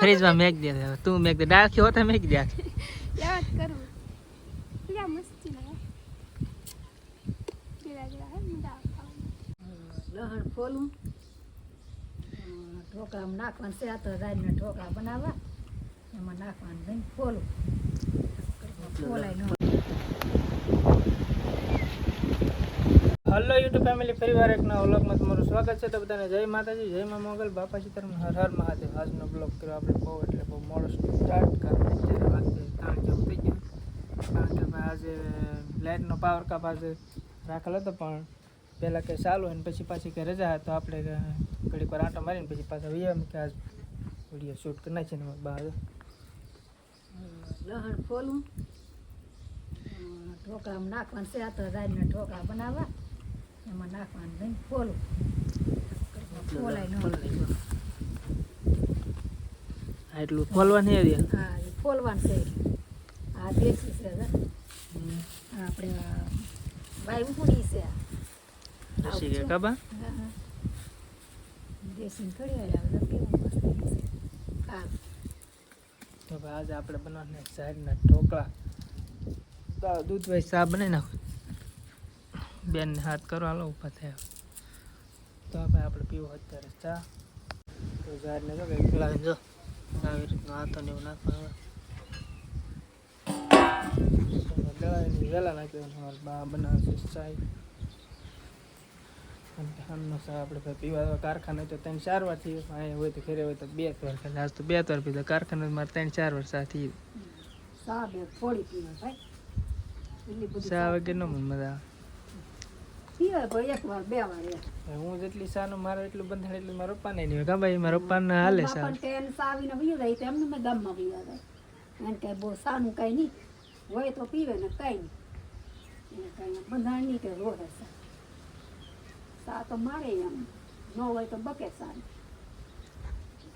ફ્રીજમાં મેક દે હવે તું મેક દે. ડાળખી હોતા મેક દે યાદ કરું. લ્યા મસ્તી ના ગીરા ગીરા હે ખાવાનું લહણ ફોલું. ઢોકળામાં નાખવાનું છે. આ તો રાઈના ઢોકળા બનાવવા. એમાં નાખવાનું દહીં ફોલું. ફોલાય ન હલો યુટ્યુબ ફેમિલી ફરીવાર એક નવા વ્લોગમાં તમારું સ્વાગત છે. તો બધાને જય માતાજી, જય મા મોગલ. બાપા સીતારામ હર હર મહાદેવ. આજનો બ્લોગ કર્યો આપણે બહુ એટલે બહુ મોડો સ્ટાર્ટ કરવાનો અત્યારે વાગે ત્રણ જેવું થઈ ગયું. કારણ કે ભાઈ આજે લાઇટનો પાવર કાપ આજે રાખેલો હતો, પણ પહેલાં કંઈ ચાલુ હોય ને પછી પાછી કંઈ રજા તો આપણે ઘડીક વાર આંટો મારીને પછી પાછા વીએ કે આજ વીડિયો શૂટ કરી નાખીએ ને બહાર. ઢોકળામાં નાખવાનું છે, આ તો રાઈના ઢોકળા બનાવવા. એમાં નાખવાનું દહીં ફોલું ફોલાય એટલું ખોલવા નહીં હા ફોલવાનું છે આ દેશી છે. આ આપણે આ વાય છે આ. રસી કે. દેશી થોડી આવે કેવું મસ્ત હા તો આજે આપણે બનાવવાના સાઈડના ઢોકળા દૂધ ભાઈ ચા બનાવી નાખો બેનને હાથ કરો હાલો ઊભા થયા. તો ભાઈ આપણે પીવો અત્યારે ચા. તો ઝાડને જો કંઈક ખીલાવીને જો આવી રીતનું હાથો ને એવું નાખવાનું વહેલા નાખી અમારે બા બનાવે છે ચા હાલનો ચા આપણે ભાઈ પીવા કારખાને તો ત્રણ ચાર વાર થઈ અહીંયા હોય તો ઘરે હોય તો બે જ વાર આજ તો બે જ પીધા કારખાને મારે ત્રણ ચાર વાર ચા થઈ ચા વગર ન મજા આવે પીવાય ભાઈ એક વાર બે વાર એક હવે હું જેટલી સાનું મારે એટલું બંધાણ એટલું મારા પપ્પાને નહીં કા ભાઈ મારા પપ્પાને હાલે સા ટેન સાવીને વહી જાય તો એમને મેં ગામમાં પીવા જાય કાંઈ બહુ સાનું કાંઈ નહીં. હોય તો પીવે ને કાંઈ નહીં. કાંઈ બંધાણ નહીં કે રોડે સા સા તો મારે એમ. ન હોય તો બકે સા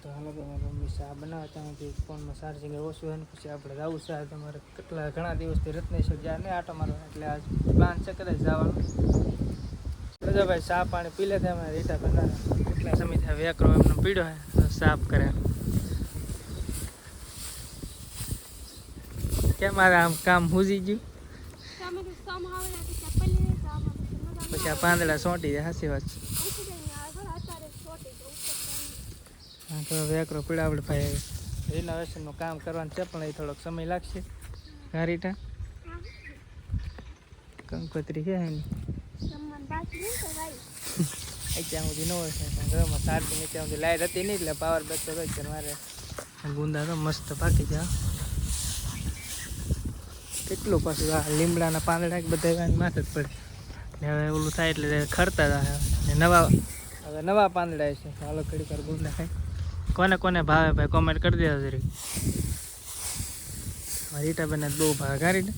તો હાલો તો મારી મમ્મી ચા બનાવે ત્યાંથી ફોનમાં ચાર્જિંગ ઓછું હોય ને પછી આપણે જવું છે તમારે કેટલા ઘણા દિવસથી રત્નેશ્વર જ્યાં નહીં આટો મારવા એટલે આજ પ્લાન છે કદાચ જવાનું. બધા ભાઈ ચા પાણી પી લેતા અમે, રીટા બના કેટલા સમય થાય વેકરો એમનો પીડો હે સાફ કરે. કેમ મારે આમ કામ હુજી ગયું? તો પછી આ પાંદડા સોંટી જાય, હાસી વાત તો તો વેકરો પીડા આપણે ભાઈ. રિનોવેશનનું કામ કરવાનું છે, પણ એ થોડોક સમય લાગશે. ગારીટા કંકોત્રી છે એની. અત્યાર સુધી ન હોય ઘરમાં ચાર્જિંગ અત્યાર સુધી લાઇટ હતી નહીં એટલે પાવર બેક તો છે મારે. ગુંદા તો મસ્ત પાકી જાય કેટલું પાછું આ લીમડાના પાંદડા બધા માથે જ પડે. ને હવે ઓલું થાય એટલે ખરતા જાય ને નવા હવે નવા પાંદડા છે. હાલો ઘડી વાર ગુંદા કોને કોને ભાવે ભાઈ કોમેન્ટ કરી દેજો જરી રીટાબેન બહુ ભાવે, ગાડી હા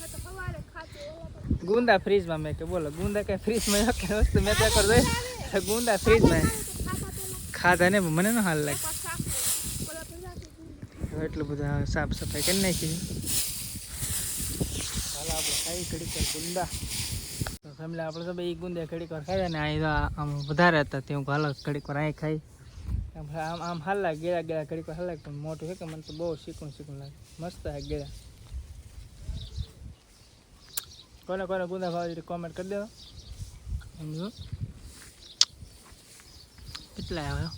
મેં તો સવારે ખાતી ઓલા પર ગુંદા ફ્રીજમાં મેં કે બોલો, ગુંદા કઈ ફ્રીજમાં કે, વસ્તુ મેં ત્યાં કર દઈ ગુંદા ફ્રીજમાં. ખાધા ને, મને ન હાલ લાગે. એટલું બધું સાફ સફાઈ કરી નાખી હાલો, આપણે ખાઈ વાર ગુંદા. તો ફેમિલી, આપણે તો ભાઈ ગુંદા ઘડીક ખાયા ને અહીં આમ વધારે હતા તે હું હાલો, ઘડીક ખાઈ. આમ આમ હાલ લાગે ગેરા ગેળા ઘડીક વાર હાલ મોટું છે કે મને તો બહુ શીખવું શીખું લાગે. મસ્ત ગેળા કોને કોને ગુંદા ભાવે કોમેન્ટ કરી દેવા સમજો? કેટલા આવ્યો?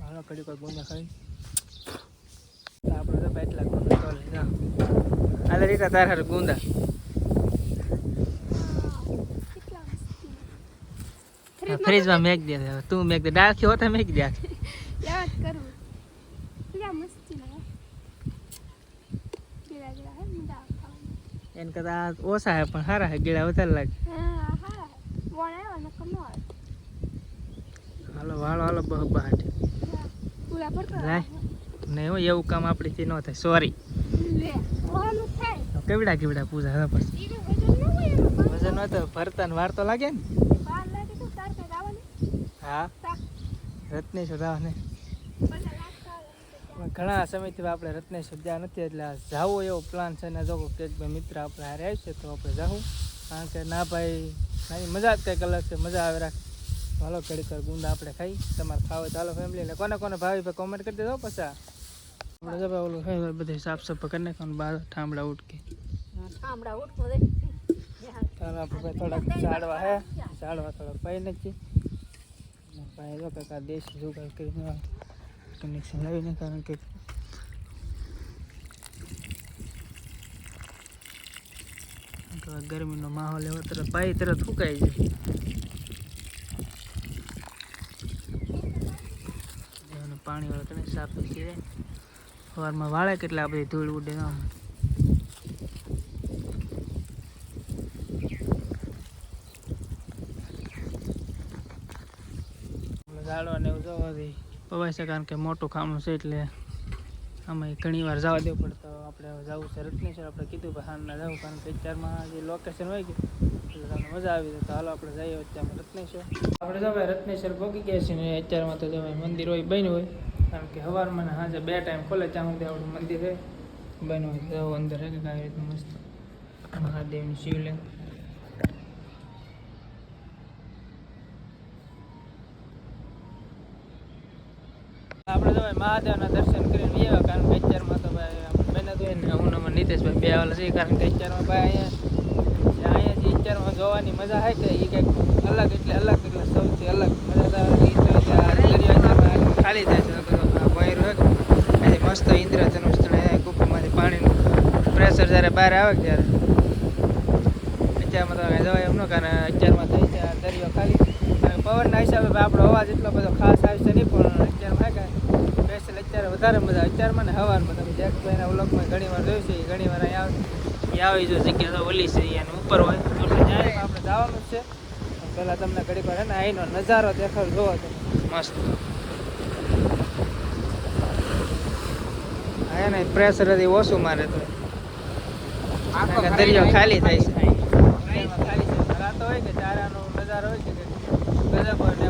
હાલો કડી કોઈ ગુંદા ખાઈ? આપણે તો એટલા ગુંદા તો લીધા હાલે રીતા તાર હારે ગુંદા ફ્રીજમાં મેક દે તું મેક દે. ડાળખી હોતા મેક દે યાદ કરું લ્યા મસ્તી ના ગીરા ગીરા હે મુંડા ખાવાનું એને કદાચ ઓછા હે પણ સારા હે ગીડા વધારે લાગે. હાલો હાલો હાલો, બહ બહાટ નહીં હો, એવું કામ આપણીથી ન થાય. સોરી કેવડા કેવડા પૂજા પછી વજન હોય તો ભરતા વાર તો લાગે ને. હા. રત્નેશ્વર રત્નેશ ને બધા લાગતા આવે પણ ઘણા સમયથી આપણે રત્નેશ જ્યાં નથી એટલે જાવું એવો પ્લાન છે. ને જો ભાઈ મિત્ર આપણે હારે આવશે તો આપણે જાવું. કારણ કે ના ભાઈ નાની મજા જ કંઈક અલગ છે મજા આવે રાખ. હાલો ઘડીક ગુંદા આપણે ખાઈ. તમારે ખાવે ચાલો તો હાલો ફેમિલી કોને કોને ભાવી ભાઈ કોમેન્ટ કરી દેજો પછી. આપણે જો ભાઈ ઓલું ખાઈ બધી સાફ સફાઈ કરી નાખવાનું બહાર ઠામડા ઉટકી. ઠામડા ઉટકી ચાલો આપણે થોડાક ઝાડવા હે? ઝાડવા થોડાક પાઈ નથી ભાઈ જો કાકા દેશ દેશી જુગાડ કરીને કનેક્શન લાવીને કારણ કે ગરમીનો માહોલ એવો તરત પાઈ તરત ફૂકાઈ જાય પાણી વાળો તમે સાફ થઈ જાય સવારમાં વાળે કેટલા બધી ધૂળ ઉડે આમ ઝાડવા ને એવું જોવા દે પવાય છે કારણ કે મોટું ખામું છે એટલે આમાં ઘણી વાર જવા દેવું પડે. તો આપણે જવું છે રત્નેશ્વર. આપણે કીધું કે હાલના જવું કારણ કે અત્યારમાં જે લોકેશન હોય કે એટલે તમને મજા આવી જાય. તો હાલો આપણે જઈએ અત્યારમાં રત્નેશ્વર. આપણે જો ભાઈ રત્નેશ્વર ભોગી ગયા છીએ ને અત્યારમાં તો જો મંદિર હોય, બન્યું હોય. કારણ કે સવારમાં ને સાંજે બે ટાઈમ ખોલે ત્યાં સુધી આપણું મંદિર હોય બન્યું હોય તો અંદર છે કે કઈ રીતનું મસ્ત. મહાદેવની શિવલિંગ આપણે તો ભાઈ મહાદેવના દર્શન કરીને આવ્યા, કારણ કે અત્યારમાં તો ભાઈ મહેનત હોય હું ને નીતેશભાઈ બે છે કારણ કે અત્યારમાં ભાઈ અહીંયા અહીંયા જે જોવાની મજા છે કે એ કંઈક અલગ એટલે અલગ, એટલે સૌથી અલગ મજા આવે એ તો કે આ દરિયો અત્યારમાં ખાલી થાય છે હોય મસ્ત ઇન્દ્રધનુષ તળે પાણીનું પ્રેશર જ્યારે બહાર આવે ત્યારે. અત્યારમાં તો કારણ અત્યારમાં દરિયો ખાલી. પવનના હિસાબે આપણો અવાજ એટલો બધો ખાસ આવશે નહીં, પણ અત્યારમાં કાંઈ. અત્યારે વધારે મજા અત્યારમાં ને હવારમાં તમે જેકભાઈના વ્લોગમાં ઘણી વાર જોયું છે ઘણી વાર અહીંયા આવે એ આવી જો જગ્યા તો ઓલી છે અને ઉપર હોય એટલે જાય. આપણે જવાનું જ છે. પહેલાં તમને ઘડી વાર ને અહીંનો નજારો દેખાડ જોવો તમે. મસ્ત. હા ને પ્રેશર હતી ઓછું મારે તો. દરિયો ખાલી થાય છે. ખાલી છે. રાતો હોય કે ચારાનો નજારો હોય છે કે ગજબ ને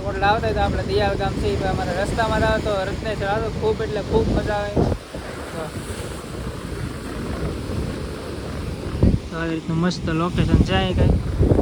મુસાકોટલા આવતા તો આપણે દિયાળ ગામ છે અમારા રસ્તામાં આવે તો રત્નેશ્વર આવો ખૂબ એટલે ખૂબ મજા આવે. આવી રીતનું મસ્ત લોકેશન જાય કઈ.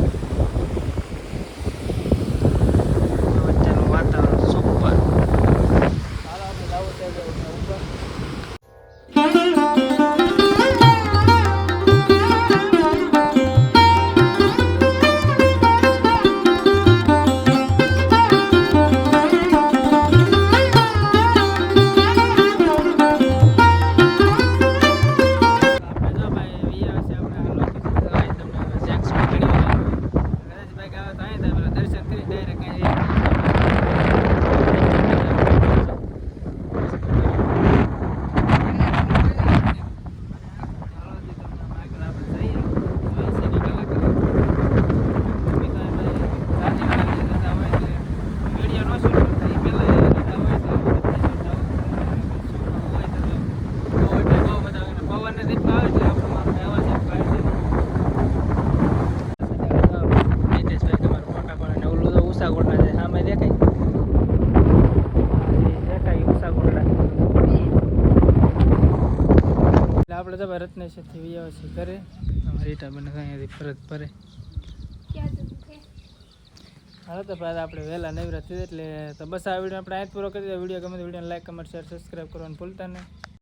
આપણે તો રત્નેશ્વરથી વી આવે છે ઘરે રીટા બને અહીંયાથી ફરજ ફરે. હાલો તો ભાઈ, આપણે વહેલા નવરા થઈ એટલે તો બસ આ વીડિયો આપણે અહીં પૂરો કરી દઈએ વીડિયો ગમે તો વિડીયોને લાઈક કમેન્ટ શેર સબસ્ક્રાઈબ કરવાનું ભૂલતા નહીં.